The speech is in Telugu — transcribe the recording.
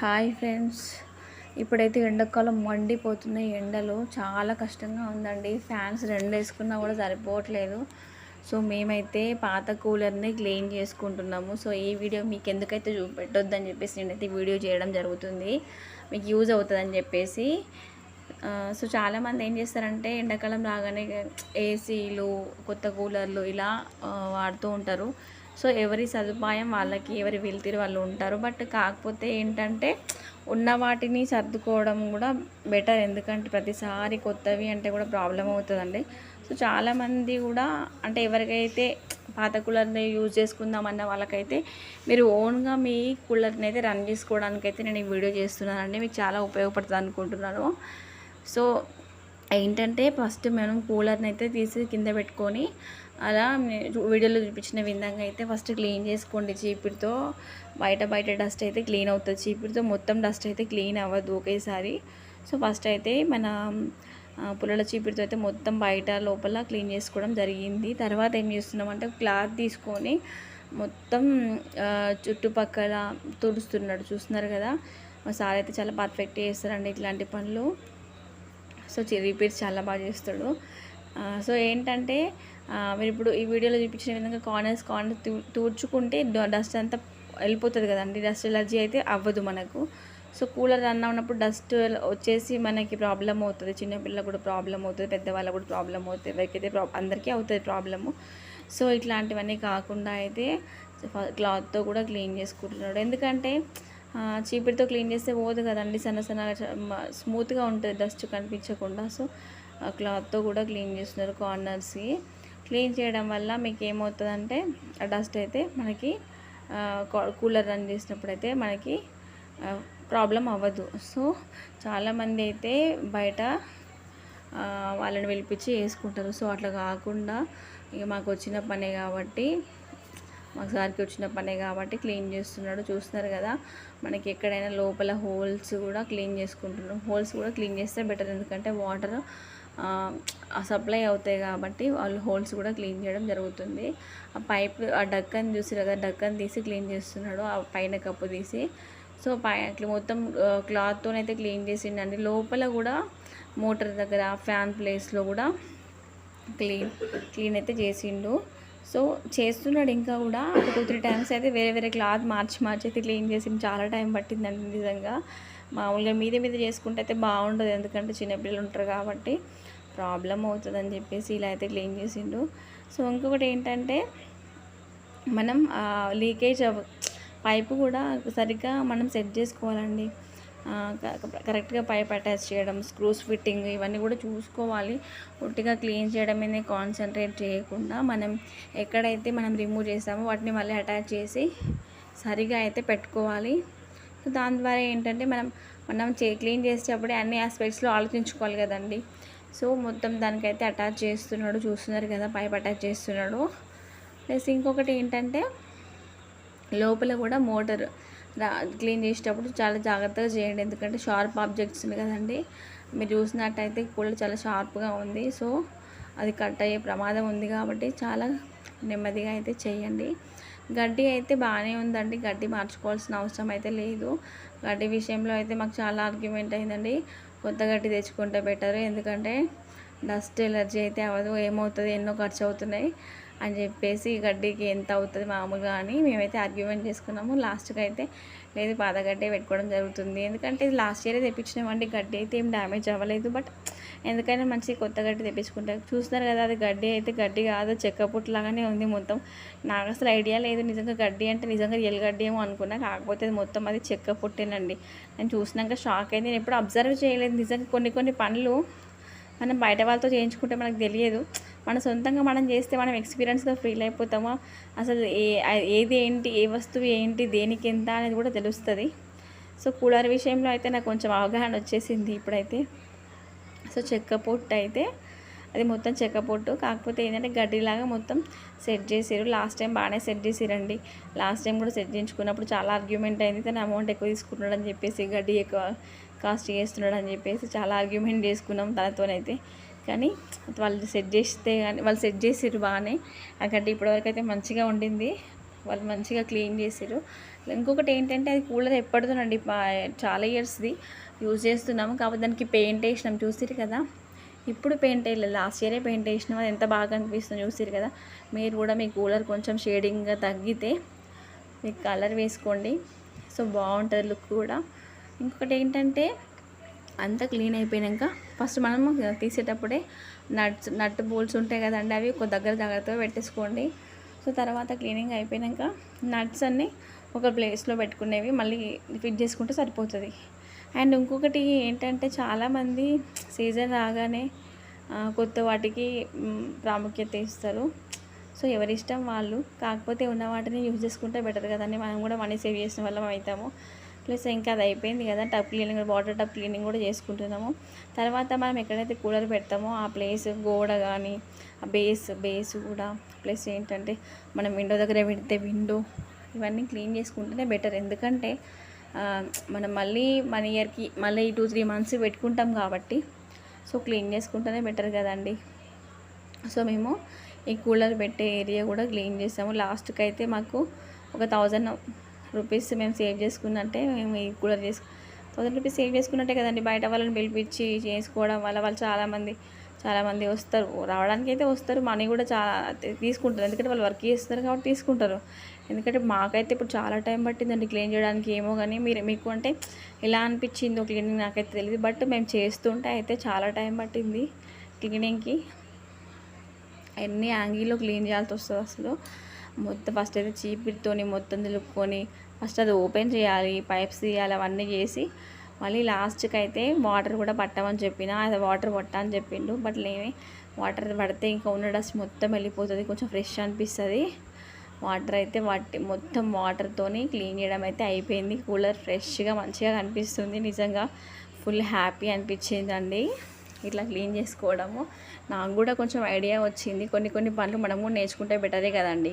Hi friends. ఇప్పుడైతే ఎండాకాలం మండిపోతున్నాయి ఎండలు చాలా కష్టంగా ఉందండి. ఫ్యాన్స్ రెండు వేసుకున్నా కూడా సరిపోవట్లేదు. సో మేమైతే పాత కూలర్ని క్లీన్ చేసుకుంటున్నాము. సో ఈ వీడియో మీకు ఎందుకైతే చూపెట్టొద్దని చెప్పేసి నేనైతే వీడియో చేయడం జరుగుతుంది. మీకు యూజ్ అవుతుందని చెప్పేసి. సో చాలామంది ఏం చేస్తారంటే ఎండాకాలం రాగానే ఏసీలు కొత్త కూలర్లు ఇలా వాడుతూ ఉంటారు. సో ఎవరి సదుపాయం వాళ్ళకి ఎవరి వెళ్తిరి వాళ్ళు ఉంటారు. బట్ కాకపోతే ఏంటంటే ఉన్న వాటిని సర్దుకోవడం కూడా బెటర్. ఎందుకంటే ప్రతిసారి కొత్తవి అంటే కూడా ప్రాబ్లం అవుతుందండి. సో చాలామంది కూడా అంటే ఎవరికైతే పాత కూలర్ని యూజ్ చేసుకుందామన్న వాళ్ళకైతే మీరు ఓన్గా మీ కూలర్ని అయితే రన్ చేసుకోవడానికి అయితే నేను ఈ వీడియో చేస్తున్నానండి. మీకు చాలా ఉపయోగపడుతుంది అనుకుంటున్నాను. సో ఏంటంటే ఫస్ట్ మనం కూలర్ని అయితే తీసి కింద పెట్టుకొని అలా వీడియోలో చూపించిన విధంగా అయితే ఫస్ట్ క్లీన్ చేసుకోండి చీపురుతో. బయట బయట డస్ట్ అయితే క్లీన్ అవుతుంది. చీపురుతో మొత్తం డస్ట్ అయితే క్లీన్ అవ్వదు ఒకేసారి. సో ఫస్ట్ అయితే మన పుల్లల చీపుడితో అయితే మొత్తం బయట లోపల క్లీన్ చేసుకోవడం జరిగింది. తర్వాత ఏం చేస్తున్నామంటే క్లాత్ తీసుకొని మొత్తం చుట్టుపక్కల తుడుస్తున్నాడు. చూస్తున్నారు కదా? మా సార్ అయితే చాలా పర్ఫెక్ట్ చేస్తారండి ఇట్లాంటి పనులు. సో రిపేర్స్ చాలా బాగా చేస్తాడు. సో ఏంటంటే మీరు ఇప్పుడు ఈ వీడియోలో చూపించిన విధంగా కార్నర్స్ కార్నర్స్ తూడ్చుకుంటే డస్ట్ అంతా వెళ్ళిపోతుంది కదండి. డస్ట్ ఎలర్జీ అయితే అవ్వదు మనకు. సో కూలర్ రన్ ఉన్నప్పుడు డస్ట్ వచ్చేసి మనకి ప్రాబ్లం అవుతుంది. చిన్నపిల్లలకు కూడా ప్రాబ్లం అవుతుంది పెద్దవాళ్ళకు కూడా ప్రాబ్లం అవుతుంది. ఎవరికైతే ప్రా అందరికీ అవుతుంది ప్రాబ్లము సో ఇట్లాంటివన్నీ కాకుండా అయితే క్లాత్తో కూడా క్లీన్ చేసుకుంటున్నాడు. ఎందుకంటే చీపిడితో క్లీన్ చేస్తే పోదు కదండి. సన్న సన్నగా స్మూత్గా ఉంటుంది డస్ట్ కనిపించకుండా. సో క్లాత్తో కూడా క్లీన్ చేస్తున్నారు కార్నర్స్కి. క్లీన్ చేయడం వల్ల మీకు ఏమవుతుందంటే ఆ డస్ట్ అయితే మనకి కూలర్ రన్ చేసినప్పుడు అయితే మనకి ప్రాబ్లం అవ్వదు. సో చాలామంది అయితే బయట వాళ్ళని పిలిపించి వేసుకుంటారు. సో అట్లా కాకుండా ఇక మాకు వచ్చిన పనే కాబట్టి మాకు సార్కి వచ్చిన పనే కాబట్టి క్లీన్ చేస్తున్నాడు. చూస్తున్నారు కదా మనకి ఎక్కడైనా లోపల హోల్స్ కూడా క్లీన్ చేసుకుంటున్నాం. హోల్స్ కూడా క్లీన్ చేస్తే బెటర్. ఎందుకంటే వాటర్ సప్లై అవుతాయి కాబట్టి వాళ్ళు హోల్స్ కూడా క్లీన్ చేయడం జరుగుతుంది. ఆ పైప్ ఆ డక్కన్ చూసారు కదా డక్కన్ తీసి క్లీన్ చేస్తున్నాడు ఆ పైన కప్పు తీసి. సో పై అట్లా మొత్తం క్లాత్తోనైతే క్లీన్ చేసిండండి. లోపల కూడా మోటార్ దగ్గర ఫ్యాన్ ప్లేస్లో కూడా క్లీన్ క్లీన్ అయితే చేసిండు. సో చేస్తున్నాడు ఇంకా కూడా. ఒక టూ త్రీ టైమ్స్ అయితే వేరే వేరే క్లాత్ మార్చి మార్చి అయితే క్లీన్ చేసి చాలా టైం పట్టిందండి నిజంగా. మామూలుగా మీద మీద చేసుకుంటే అయితే బాగుండదు. ఎందుకంటే చిన్నపిల్లలు ఉంటారు కాబట్టి ప్రాబ్లం అవుతుందని చెప్పేసి ఇలా అయితే క్లీన్ చేసిండు. సో ఇంకొకటి ఏంటంటే మనం లీకేజ్ పైపు కూడా సరిగ్గా మనం సెట్ చేసుకోవాలండి. కరెక్ట్గా పైప్ అటాచ్ చేయడం స్క్రూస్ ఫిట్టింగ్ ఇవన్నీ కూడా చూసుకోవాలి. ఒట్టిగా క్లీన్ చేయడం మీద కాన్సన్ట్రేట్ చేయకుండా మనం ఎక్కడైతే మనం రిమూవ్ చేస్తామో వాటిని మళ్ళీ అటాచ్ చేసి సరిగా అయితే పెట్టుకోవాలి. సో దాని ద్వారా ఏంటంటే మనం మనం చే క్లీన్ చేసేటప్పుడే అన్ని ఆస్పెక్ట్స్లో ఆలోచించుకోవాలి కదండి. సో మొత్తం దానికైతే అటాచ్ చేస్తున్నాడు చూస్తున్నారు కదా పైప్ అటాచ్ చేస్తున్నాడు. ప్లస్ ఇంకొకటి ఏంటంటే లోపల కూడా మోటార్ క్లీన్ చేసేటప్పుడు చాలా జాగ్రత్తగా చేయండి. ఎందుకంటే షార్ప్ ఆబ్జెక్ట్స్ ఉన్నాయి కదండి. మీరు చూసినట్టయితే కూడా చాలా షార్ప్గా ఉంది. సో అది కట్ అయ్యే ప్రమాదం ఉంది కాబట్టి చాలా నెమ్మదిగా అయితే చేయండి. గడ్డి అయితే బాగానే ఉందండి. గడ్డి మార్చుకోవాల్సిన అవసరం అయితే లేదు. గడ్డి విషయంలో అయితే మాకు చాలా ఆర్గ్యుమెంట్ అయిందండి. కొత్త గడ్డి తెచ్చుకుంటే బెటర్. ఎందుకంటే డస్ట్ ఎలర్జీ అయితే అవ్వదు. ఏమవుతుంది? ఎన్నో ఖర్చు అవుతున్నాయి అని చెప్పేసి గడ్డికి ఎంత అవుతుంది మామూలుగా అని మేమైతే ఆర్గ్యుమెంట్ చేసుకున్నాము. లాస్ట్కి అయితే లేదు పాత గడ్డే పెట్టుకోవడం జరుగుతుంది. ఎందుకంటే ఇది లాస్ట్ ఇయర్ తెప్పించినామండి గడ్డి అయితే ఏం డ్యామేజ్ అవ్వలేదు. బట్ ఎందుకైనా మంచి కొత్త గడ్డి తెప్పించుకుంటారు చూస్తున్నారు కదా అది గడ్డి అయితే గడ్డి కాదు చెక్క లాగానే ఉంది మొత్తం. నాకు అసలు ఐడియా లేదు. నిజంగా గడ్డి అంటే నిజంగా రియల్ గడ్డి ఏమో అనుకున్నా. కాకపోతే అది మొత్తం అది చెక్క పుట్టేనండి నేను చూసినాక షాక్ అయింది. నేను ఎప్పుడు అబ్జర్వ్ చేయలేదు. నిజంగా కొన్ని కొన్ని పనులు మనం బయట వాళ్ళతో చేయించుకుంటే మనకు తెలియదు. మన సొంతంగా మనం చేస్తే మనం ఎక్స్పీరియన్స్గా ఫీల్ అయిపోతామా? అసలు ఏ ఏది ఏంటి ఏ వస్తువు ఏంటి దేనికి ఎంత అనేది కూడా తెలుస్తుంది. సో కూలర్ విషయంలో అయితే నాకు కొంచెం అవగాహన వచ్చేసింది ఇప్పుడైతే. సో చెక్క పొట్టు అయితే అది మొత్తం చెక్క పొట్టు. కాకపోతే ఏంటంటే గడ్డిలాగా మొత్తం సెట్ చేసారు లాస్ట్ టైం బాగానే సెట్ చేసిరండి. లాస్ట్ టైం కూడా సెట్ చేయించుకున్నప్పుడు చాలా ఆర్గ్యుమెంట్ అయింది. తను అమౌంట్ ఎక్కువ తీసుకుంటున్నాడు అని చెప్పేసి గడ్డి ఎక్కువ కాస్ట్ చేస్తున్నాడు అని చెప్పేసి చాలా ఆర్గ్యుమెంట్ చేసుకున్నాం తనతోనైతే. కానీ వాళ్ళు సెట్ చేస్తే కానీ వాళ్ళు సెట్ చేసారు బాగానే. ఆ ఇప్పటివరకు అయితే మంచిగా ఉండింది. వాళ్ళు మంచిగా క్లీన్ చేసారు ఇంకొకటి ఏంటంటే అది కూలర్ ఎప్పటిదోనండి చాలా ఇయర్స్ది యూజ్ చేస్తున్నాము. కాబట్టి దానికి పెయింట్ వేసినాం చూసిరు కదా. ఇప్పుడు పెయింట్ వేయలేదు లాస్ట్ ఇయరే పెయింట్ వేసినాం. అది ఎంత బాగా అనిపిస్తుంది చూసిరు కదా. మీరు కూడా మీ కూలర్ కొంచెం షేడింగ్గా తగ్గితే మీకు కలర్ వేసుకోండి. సో బాగుంటుంది లుక్ కూడా. ఇంకొకటి ఏంటంటే అంతా క్లీన్ అయిపోయాక ఫస్ట్ మనము తీసేటప్పుడే నట్స్ నట్ బోల్స్ ఉంటాయి కదండి అవి ఒక దగ్గర జాగ్రత్తగా పెట్టేసుకోండి. సో తర్వాత క్లీనింగ్ అయిపోయాక నట్స్ అన్నీ ఒక ప్లేస్లో పెట్టుకునేవి మళ్ళీ ఫిట్ చేసుకుంటే సరిపోతుంది. అండ్ ఇంకొకటి ఏంటంటే చాలామంది సీజన్ రాగానే కొత్త వాటికి ప్రాముఖ్యత ఇస్తారు. సో ఎవరి ఇష్టం వాళ్ళు కాకపోతే ఉన్న వాటిని యూజ్ చేసుకుంటే బెటర్ కదండి. మనం కూడా మనీ సేవ్ చేసిన వాళ్ళం అవుతాము. ప్లస్ ఇంకా అది అయిపోయింది కదా tub cleaning water tub cleaning కూడా చేసుకుంటున్నాము. తర్వాత మనం ఎక్కడైతే కూలర్ పెడతామో ఆ ప్లేస్ గోడ కానీ ఆ బేస్ బేస్ కూడా ప్లస్ ఏంటంటే మనం విండో దగ్గర పెడితే విండో ఇవన్నీ క్లీన్ చేసుకుంటేనే బెటర్. ఎందుకంటే మనం మళ్ళీ మన ఇయర్కి మళ్ళీ టూ త్రీ మంత్స్ పెట్టుకుంటాం కాబట్టి సో క్లీన్ చేసుకుంటేనే బెటర్ కదండి. సో మేము ఈ కూలర్ పెట్టే ఏరియా కూడా క్లీన్ చేసాము లాస్ట్కి అయితే మాకు ఒక థౌజండ్ రూపీస్ మేము సేవ్ చేసుకున్నట్టే మేము ఈ కూలర్ చేసు థౌజండ్ రూపీస్ సేవ్ చేసుకున్నట్టే కదండి బయట వాళ్ళని పిలిపించి చేసుకోవడం వల్ల వాళ్ళు చాలామంది చాలామంది వస్తారు. రావడానికి అయితే వస్తారు మనీ కూడా చాలా తీసుకుంటారు. ఎందుకంటే వాళ్ళు వర్క్ చేస్తారు కాబట్టి తీసుకుంటారు. ఎందుకంటే మాకైతే ఇప్పుడు చాలా టైం పట్టిందండి క్లీన్ చేయడానికి ఏమో కానీ మీరు మీకు అంటే ఎలా అనిపించిందో క్లీనింగ్ నాకైతే తెలియదు బట్ మేము చేస్తుంటే అయితే చాలా టైం పట్టింది క్లీనింగ్కి. ఎన్ని యాంగిల్లో క్లీన్ చేయాల్సి వస్తుంది అసలు మొత్తం ఫస్ట్ అయితే చీపిరితోని మొత్తం దులుపుకొని ఫస్ట్ అది ఓపెన్ చేయాలి పైప్స్ తీయాలి అవన్నీ చేసి మళ్ళీ లాస్ట్కి అయితే వాటర్ కూడా పట్టమని చెప్పిన అది వాటర్ పట్టా అని చెప్పిండు. బట్ లేని వాటర్ పడితే ఇంకా ఉన్న డస్ట్ మొత్తం వెళ్ళిపోతుంది కొంచెం ఫ్రెష్ అనిపిస్తుంది. వాటర్ అయితే వాటి మొత్తం వాటర్తోని క్లీన్ చేయడం అయితే అయిపోయింది. కూలర్ ఫ్రెష్గా మంచిగా కనిపిస్తుంది. నిజంగా ఫుల్ హ్యాపీ అనిపించిందండి. ఇట్లా క్లీన్ చేసుకోవడము. నాకు కూడా కొంచెం ఐడియా వచ్చింది. కొన్ని కొన్ని పనులు మనము నేర్చుకుంటే బెటరే కదండి.